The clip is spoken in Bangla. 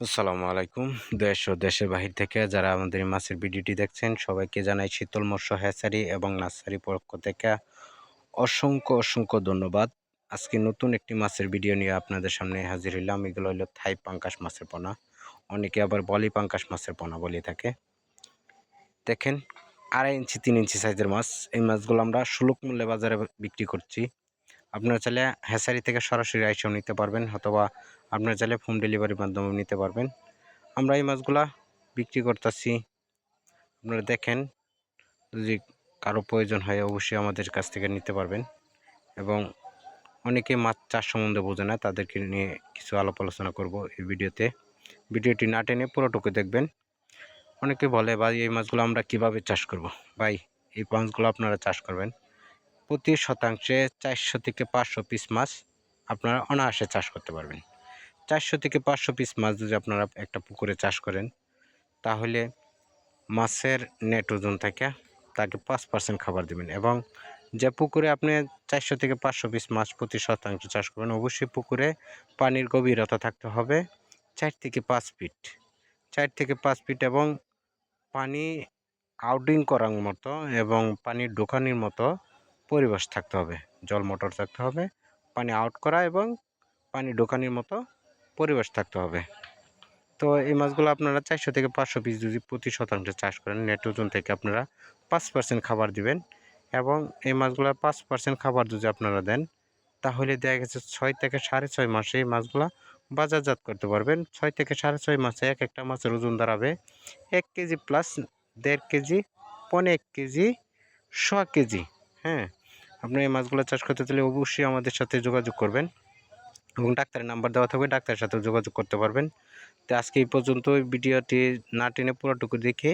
আসসালামু আলাইকুম। দেশ ও দেশের বাহির থেকে যারা আমাদের মাছের ভিডিওটি দেখছেন, সবাইকে জানাই শীতল মৎস্য হ্যাচারি এবং নার্সারি পক্ষ থেকে অসংখ্য অসংখ্য ধন্যবাদ। আজকে নতুন একটি মাছের ভিডিও নিয়ে আপনাদের সামনে হাজির হইলাম। এগুলো হলো থাই পাঙ্কাশ মাছের পোনা। অনেকে আবার বলি পাঙ্কাশ মাছের পোনা বলে থাকে। দেখেন, আড়াই ইঞ্চি, তিন ইঞ্চি সাইজের মাছ। এই মাছগুলো আমরা সুলভ মূল্যে বাজারে বিক্রি করছি। আপনারা চাইলে হ্যাচারি থেকে সরাসরি আইসেও নিতে পারবেন অথবা আপনারা চাইলে হোম ডেলিভারির মাধ্যমে নিতে পারবেন। আমরা এই মাছগুলা বিক্রি করতেছি। আপনারা দেখেন, যদি কারও প্রয়োজন হয় অবশ্যই আমাদের কাছ থেকে নিতে পারবেন এবং অনেকে মাছ চাষ সম্বন্ধে বোঝে না, তাদেরকে নিয়ে কিছু আলাপ আলোচনা করব এই ভিডিওতে। ভিডিওটি না টেনে পুরোটুকু দেখবেন। অনেকে বলে, ভাই, এই মাছগুলো আমরা কীভাবে চাষ করব? ভাই, এই মাছগুলো আপনারা চাষ করবেন। প্রতি শতাংশে চারশো থেকে পাঁচশো পিস মাছ আপনারা অনায়াসে চাষ করতে পারবেন। চারশো থেকে পাঁচশো পিস মাছ যদি আপনারা একটা পুকুরে চাষ করেন, তাহলে মাছের নেট ওজন থেকে তাকে পাঁচ পার্সেন্ট খাবার দেবেন এবং যে পুকুরে আপনি চারশো থেকে পাঁচশো পিস মাছ প্রতি শতাংশ চাষ করবেন, অবশ্যই পুকুরে পানির গভীরতা থাকতে হবে চার থেকে পাঁচ ফিট চার থেকে পাঁচ ফিট এবং পানি আউটিং করার মতো এবং পানি ঢোকানির মতো পরিবেশ থাকতে হবে। জল মোটর থাকতে হবে, পানি আউট করা এবং পানি ঢোকানির মতো পরিবেশ থাকতে হবে। তো এই মাছগুলো আপনারা চারশো থেকে পাঁচশো পিস যদি প্রতি শতাংশে চাষ করেন নেট ওজন থেকে আপনারা পাঁচ পার্সেন্ট খাবার দিবেন এবং এই মাছগুলো পাঁচ পার্সেন্ট খাবার যদি আপনারা দেন, তাহলে দেখা গেছে ছয় থেকে সাড়ে ছয় মাসে এই মাছগুলো বাজারজাত করতে পারবেন। ছয় থেকে সাড়ে ছয় মাসে এক একটা মাছের ওজন দাঁড়াবে এক কেজি প্লাস দেড় কেজি পনেরো কেজি, শ কেজি হ্যাঁ। আপনি এই মাছগুলো চাষ করতে চাইলে অবশ্যই আমাদের সাথে যোগাযোগ করবেন এবং ডাক্তারের নাম্বার দেওয়া থাকবে, ডাক্তারের সাথেও যোগাযোগ করতে পারবেন। তো আজকে এই পর্যন্ত ভিডিওটি না টেনে পুরোটুকু দেখে